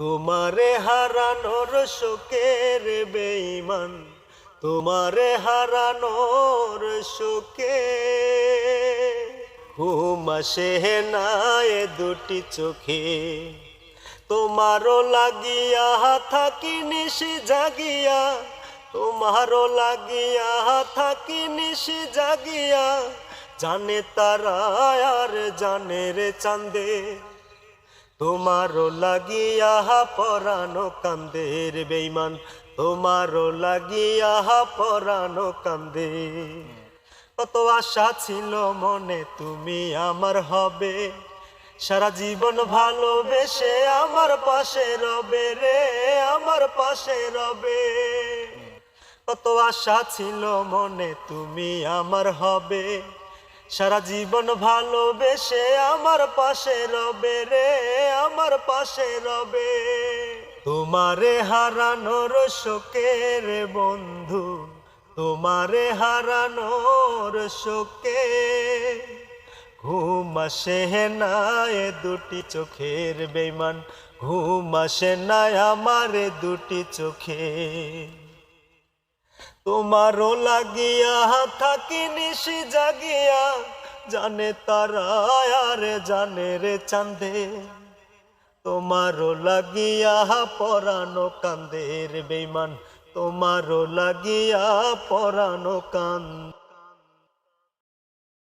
তোমারে হারানোর শোকের বেঈমান, তোমারে হারানোর শোকে। ঘুম আসে না এ দুটি চোখে, তোমারও লাগিয়া থাকি নিশি জাগিয়া, তোমারও লাগিয়া থাকি নিশি জাগিয়া, জানে তারা আর জানে রে তোমারও লাগিয়া পরানো কান্দের বেইমান তোমারও লাগিয়া পরানো কান্দে কত আশা ছিল মনে তুমি আমার হবে। সারা জীবন ভালোবেসে আমার পাশে রবে রে, আমার পাশে রবে। কত আশা ছিল মনে তুমি আমার হবে। সারা জীবন ভালোবেসে আমার পাশে রবে রে, আমার পাশে রবে। তোমারে হারানোর শোকের বন্ধু, তোমারে হারানোর শোকে। ঘুম আসে না দুটি চোখের বেমান ঘুম আসে না আমার দুটি চোখে। তোমারও লাগিয়া থাকি নিশি জাগিয়া, জানে তারা আর জানে রে চান্দে তোমারও লাগিয়া পরানো কান্দের বেমান তোমারও লাগিয়া পরানো কান্দ